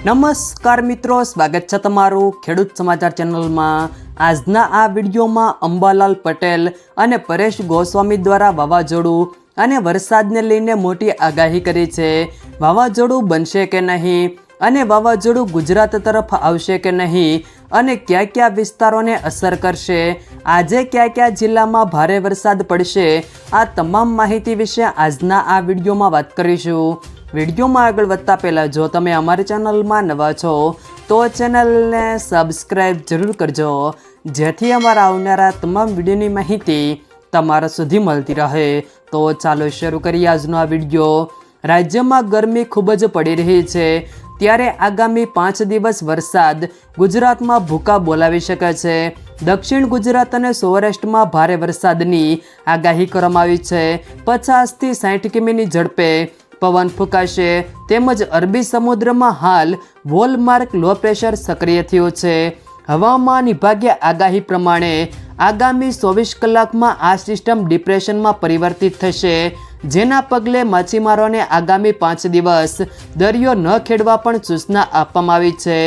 નમસ્કાર મિત્રો, સ્વાગત છે તમારું ખેડૂત સમાચાર ચેનલમાં. આજના આ વિડીયોમાં અંબાલાલ પટેલ અને પરેશ ગોસ્વામી દ્વારા વાવાઝોડું અને વરસાદને લઈને મોટી આગાહી કરી છે. વાવાઝોડું બનશે કે નહીં અને વાવાઝોડું ગુજરાત તરફ આવશે કે નહીં અને કયા કયા વિસ્તારોને અસર કરશે? આજે કયા કયા જિલ્લામાં ભારે વરસાદ પડશે? આ તમામ માહિતી વિશે આજના આ વિડીયોમાં વાત કરીશું. વિડીયોમાં આગળ વધતા પહેલાં જો તમે અમારી ચેનલમાં નવા છો, તો ચેનલને સબસ્ક્રાઈબ જરૂર કરજો, જેથી અમારા આવનારા તમામ વિડીયોની માહિતી તમારા સુધી મળતી રહે. તો ચાલો શરૂ કરીએ આજનો આ વીડિયો. રાજ્યમાં ગરમી ખૂબ જ પડી રહી છે. ત્યારે આગામી પાંચ દિવસ વરસાદ ગુજરાતમાં ભૂકા બોલાવી શકે છે. દક્ષિણ ગુજરાત અને સૌરાષ્ટ્રમાં ભારે વરસાદની આગાહી કરવામાં આવી છે. પચાસથી સાઠ કિમીની ઝડપે પવન ફૂંકાશે, તેમજ અરબી સમુદ્રમાં હાલ વોલમાર્ક લો પ્રેશર સક્રિય થયું છે. હવામાન વિભાગે આગાહી પ્રમાણે આગામી ચોવીસ કલાકમાં આ સિસ્ટમ ડિપ્રેશનમાં પરિવર્તિત થશે, જેના પગલે માછીમારોને આગામી પાંચ દિવસ દરિયો ન ખેડવા પણ સૂચના આપવામાં આવી છે.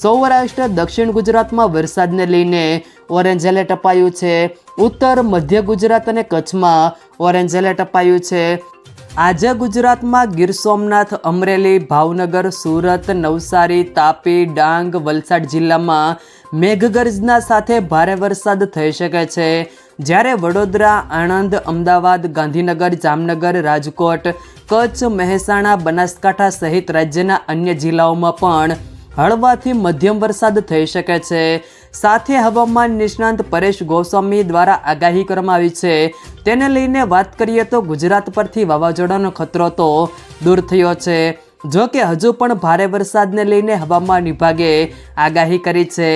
સૌરાષ્ટ્ર, દક્ષિણ ગુજરાતમાં વરસાદને લઈને ઓરેન્જ એલર્ટ અપાયું છે. ઉત્તર, મધ્ય ગુજરાત અને કચ્છમાં ઓરેન્જ એલર્ટ અપાયું છે. આજે ગુજરાતમાં ગીર સોમનાથ, અમરેલી, ભાવનગર, સુરત, નવસારી, તાપી, ડાંગ, વલસાડ જિલ્લામાં મેઘગર્જના સાથે ભારે વરસાદ થઈ શકે છે. જ્યારે વડોદરા, આણંદ, અમદાવાદ, ગાંધીનગર, જામનગર, રાજકોટ, કચ્છ, મહેસાણા, બનાસકાંઠા સહિત રાજ્યના અન્ય જિલ્લાઓમાં પણ હળવાથી મધ્યમ વરસાદ થઈ શકે છે. સાથે હવામાન નિષ્ણાંત પરેશ ગોસ્વામી દ્વારા આગાહી કરવામાં આવી છે તેને લઈને વાત કરીએ તો ગુજરાત પરથી વાવાઝોડાનો ખતરો તો દૂર થયો છે. જો કે હજુ પણ ભારે વરસાદને લઈને હવામાન વિભાગે આગાહી કરી છે.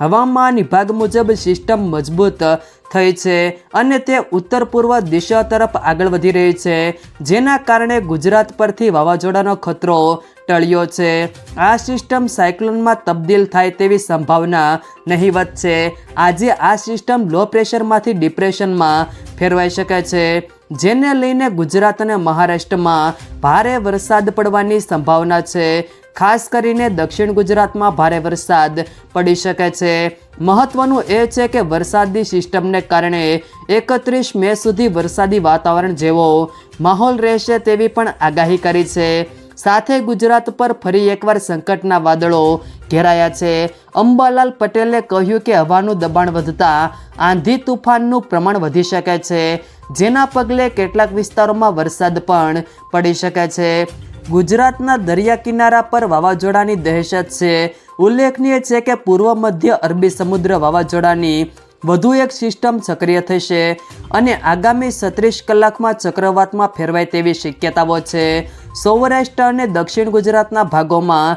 હવામાન વિભાગ મુજબ સિસ્ટમ મજબૂત થઈ છે અને તે ઉત્તર પૂર્વ દિશા તરફ આગળ વધી રહી છે, જેના કારણે ગુજરાત પરથી વાવાઝોડાનો ખતરો ટળ્યો છે. આ સિસ્ટમ સાયક્લોનમાં તબદીલ થાય તેવી સંભાવના નહીવત છે. આજે આ સિસ્ટમ લો પ્રેશરમાંથી ડિપ્રેશનમાં ફેરવાઈ શકે છે. જેને લઈને ગુજરાત અને મહારાષ્ટ્રમાં ભારે વરસાદ પડવાની સંભાવના છે. ખાસ કરીને દક્ષિણ ગુજરાતમાં ભારે વરસાદ પડી શકે છે. મહત્વનું એ છે કે વરસાદી સિસ્ટમને કારણે એકત્રીસ મે સુધી વરસાદી વાતાવરણ જેવો માહોલ રહેશે તેવી પણ આગાહી કરી છે. સાથે ગુજરાત પર ફરી એકવાર સંકટના વાદળો ઘેરાયા છે. અંબાલાલ પટેલે કહ્યું કે હવાનું દબાણ વધતા આંધી તુફાનનું પ્રમાણ વધી શકે છે. જેના પગલે કેટલાક વિસ્તારોમાં વરસાદ પણ પડી શકે છે. ગુજરાતના દરિયા કિનારા પર વાવાઝોડાની દહેશત છે. ઉલ્લેખનીય છે કે પૂર્વ મધ્ય અરબી સમુદ્ર વાવાઝોડાની વધુ એક સિસ્ટમ સક્રિય થશે અને આગામી છત્રીસ કલાકમાં ચક્રવાતમાં ફેરવાય તેવી શક્યતાઓ છે. સૌરાષ્ટ્ર અને દક્ષિણ ગુજરાતના ભાગોમાં